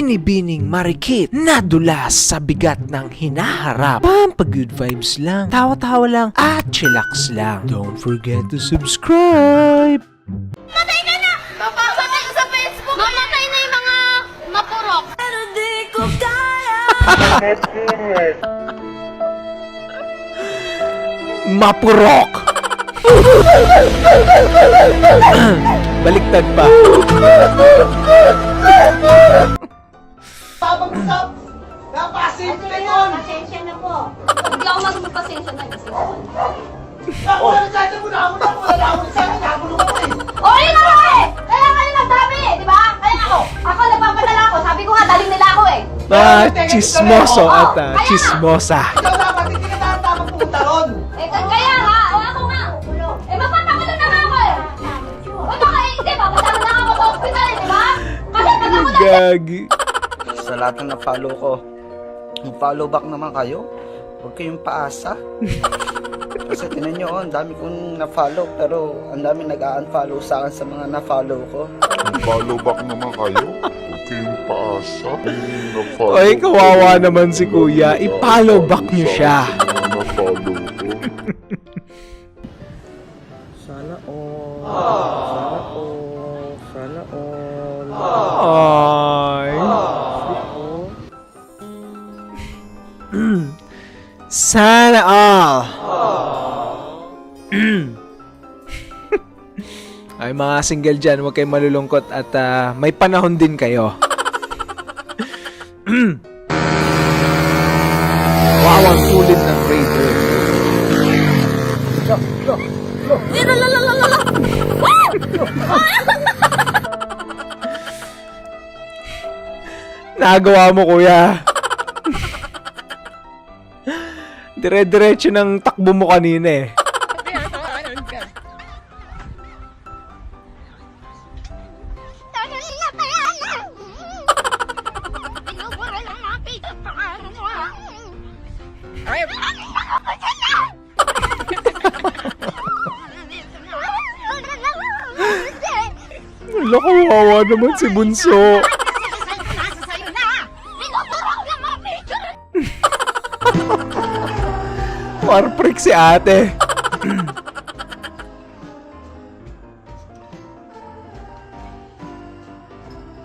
binibining marikit, nadulas sa bigat ng hinaharap. Pampag-good vibes lang, tawa-tawa lang, at chillax lang. Don't forget to subscribe! Matay ka na! Papapatay ko sa Facebook! Mamatay na yung mga mapurok! Pero di ko kaya! Mapurok! Baliktad pa. Pabag-usap! Napasimple nun! Pasensya na po. Hindi ako magpapasensya na kasi. Ako na nagsasabi mo na ako na ako na ako nagsasabi na ako nung eh! O, yun na eh! Kaya kayo nagsabi eh, di ba? Kaya ako, ako nagpapadala ako. Sabi ko nga, daling nila ako eh. Ah, chismoso at ah, chismosa. Ikaw dapat hindi ka dapat dapat pumunta ron! Eh, kaya nga, o ako nga. Eh, mapapakulo na nga ako eh. O, baka eh, hindi, papadala na ako sa hospital eh, di ba? Kasi pag ako na... Gagi. Sa lahat ng na-follow ko. Mag-follow back naman kayo. Huwag kayong paasa. Kasi tinan nyo, oh, ang dami kong na-follow pero ang dami nag-unfollow sa akin sa mga na-follow ko. Follow back naman kayo. Huwag kayong paasa. Na-follow Ay, ko. kawawa naman si kuya. I-follow back niyo siya. Na-follow ko. Sana all. Sana Ay mga single dyan, huwag kayong malulungkot at ah, may panahon din kayo. wow, ang sulit ng Raider. Nagawa mo, kuya. Dire-diretso ng takbo mo kanina eh. Wala kawawa naman si Bunso. Warprick si ate.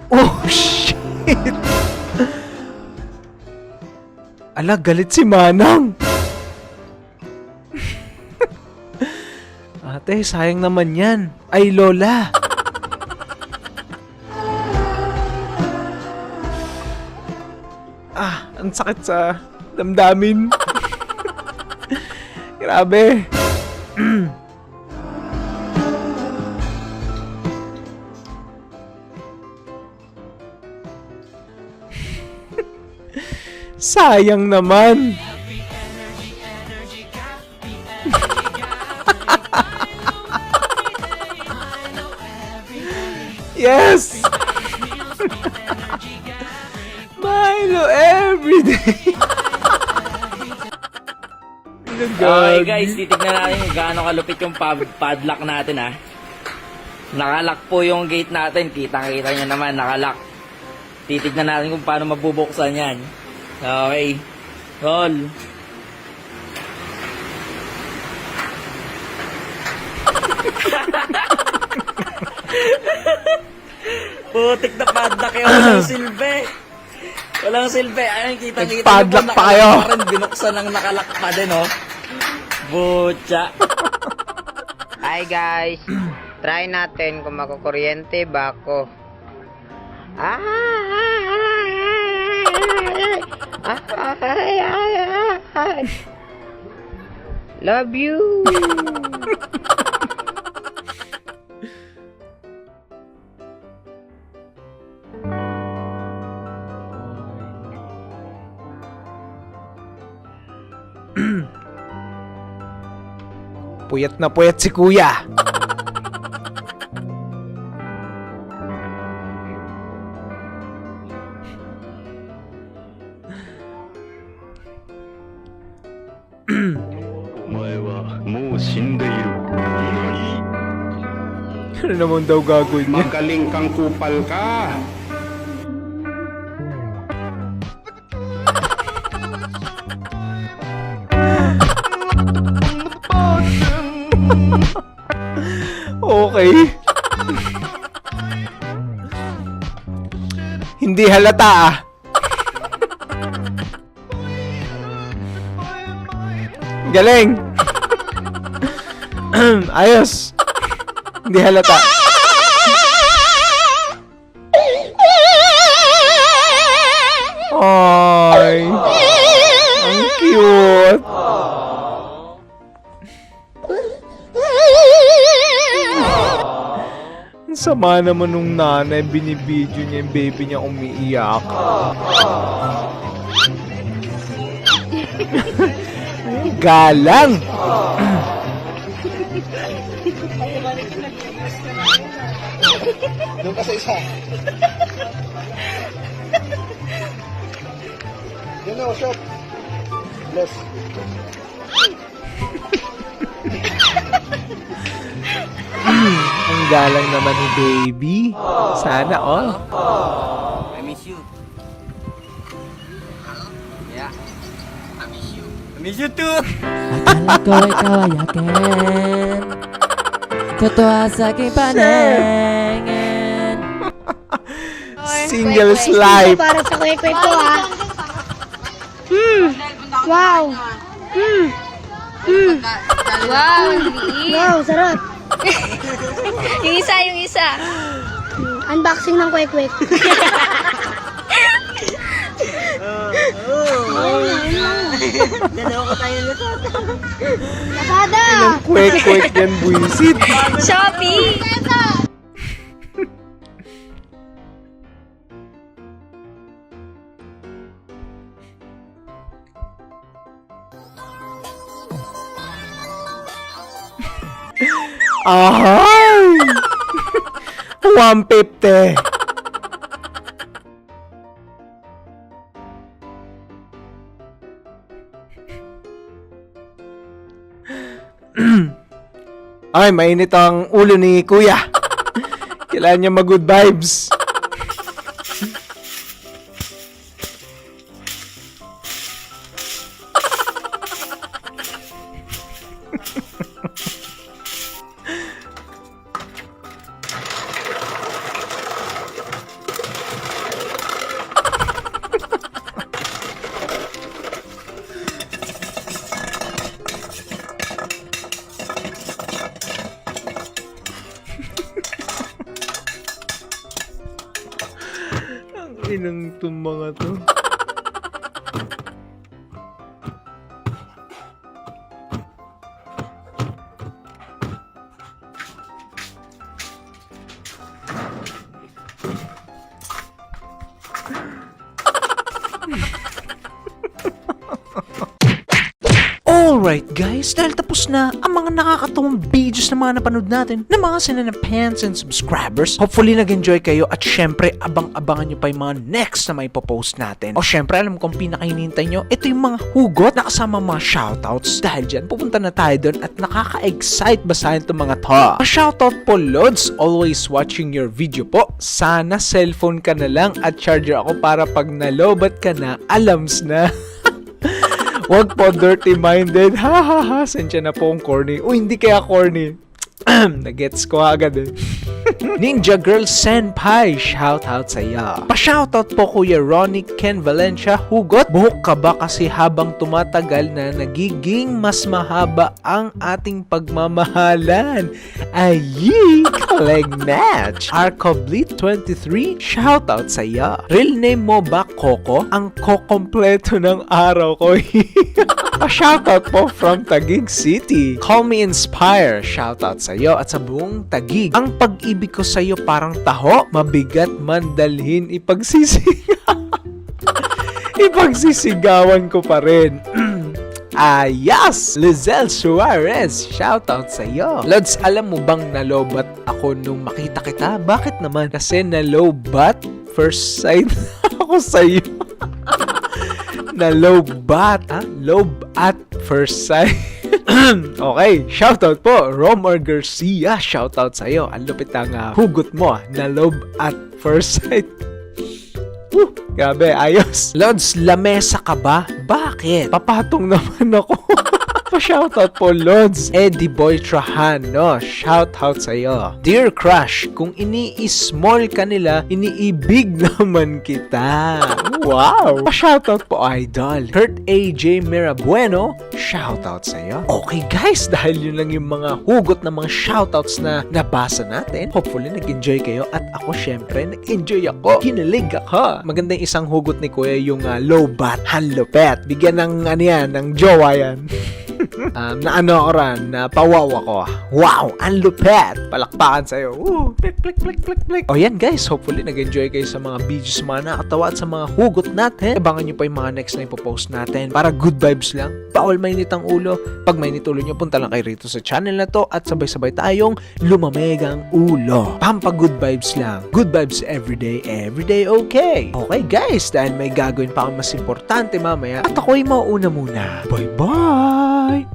oh, shit! Ala, galit si Manang! ate, sayang naman yan. Ay, Lola! Ang sakit sa damdamin. Grabe. Sayang naman. yes! Milo everyday. Okay guys, titignan natin kung gaano kalupit yung pad padlock natin ha. Nakalock po yung gate natin. Kitang-kita nyo naman, nakalock. Titignan natin kung paano mabubuksan yan. Okay. Roll. Putik na padlock yun. Walang silbi. Walang silbi. Ayun, kitang-kita Nag-padlock pa kayo. Binuksan ng nakalock pa din, oh. Butya. Hi guys, try natin kung makukuryente ba ako. Ah, ay, ay, ay. Love you. Puyat na puyat si kuya. Ano naman daw gagawin niya? Magaling kang kupal ka. Okay. Hindi halata ah. Galing. Ayos. Hindi halata. Sama naman nung nanay, binibidyo niya yung baby niya umiiyak. Galang! Doon ka sa isa. Yun o, shot. Bless. Ang galang naman ni baby. Sana all. I miss you. Yeah. I miss you. I miss you too! Akala ko ikaw ay akin Totoo sa aking paningin Singles life. Para sa kwek-kwek ko ah. Hmm. Wow. Hmm. Hmm. Wow, Wow, sarap. yung isa, yung isa. Unboxing ng kwek-kwek. Lazada! Kwek-kwek yan, buisit. Shopee! Ahay! 150. Ay, mainit ang ulo ni Kuya. Kailangan niya mag-good vibes. inang itong mga to. Alright guys, dahil tapos na ang mga nakakatawang videos na mga napanood natin ng mga sinanapans and subscribers. Hopefully nag-enjoy kayo at syempre abang-abangan nyo pa yung mga next na may post natin. O syempre alam kong pinakahinintay nyo, ito yung mga hugot na kasama mga shoutouts. Dahil dyan, pupunta na tayo doon at nakaka-excite basahin itong mga to. A shoutout po Lods, always watching your video po. Sana cellphone ka na lang at charger ako para pag nalobat ka na, alams na. Huwag po dirty-minded. Ha ha ha. Sensya na po ang corny. Uy, hindi kaya corny. Nagets ko agad eh. Ninja Girl Senpai, shoutout sa iya. Pa-shoutout po Kuya Ronnie Ken Valencia, hugot. Buhok ka ba kasi habang tumatagal na nagiging mas mahaba ang ating pagmamahalan? Ayi! Leg match! Arcoblit 23, shoutout sa iya. Real name mo ba Coco? Ang kokompleto ng araw ko. Pa-shoutout po from Taguig City. Call me Inspire. Shoutout sa iyo at sa buong Taguig. Ang pag-ibig ko sa iyo parang taho. Mabigat man dalhin ipagsisigaw. ipagsisigawan ko pa rin. Ah, yes! Lizelle Suarez, shoutout sa iyo. Lods, alam mo bang nalobat ako nung makita kita? Bakit naman? Kasi nalobat first sight ako sa iyo. Na lobat, ha? Lob at first sight. okay, shoutout po, Romar Garcia, shoutout sa iyo. Ang lupit ang ah, hugot mo, ah, na lob at first sight. Woo, grabe, ayos. Lods, lamesa ka ba? Bakit? Papatong naman ako. Pa-shoutout po, Lods. Eddie Boy Trajano, shoutout sa'yo. Dear Crush, kung ini-small ka nila, iniibig naman kita. Wow! Pa-shoutout po, Idol. Kurt AJ Mirabueno, shoutout sa'yo. Okay guys, dahil yun lang yung mga hugot na mga shoutouts na nabasa natin. Hopefully, nag-enjoy kayo at ako syempre, nag-enjoy ako. Kinilig ako. Maganda yung isang hugot ni Kuya yung uh, low bat, hanlupet. Bigyan ng ano yan, ng jowa yan. um, na ano ako ran, na pawaw ako. Wow, ang lupet! Palakpakan sa'yo. Woo! Plik, plik, plik, plik, plik. O yan guys, hopefully nag-enjoy kayo sa mga videos mga nakakatawa at sa mga hugot natin. Abangan nyo pa yung mga next na ipopost natin para good vibes lang. Bawal mainit ang ulo. Pag mainit ulo nyo, punta lang kayo rito sa channel na to at sabay-sabay tayong lumamig ang ulo. Pampa good vibes lang. Good vibes everyday, everyday okay. Okay guys, dahil may gagawin pa akong mas importante mamaya at ako'y mauuna muna. Bye-bye! Bye.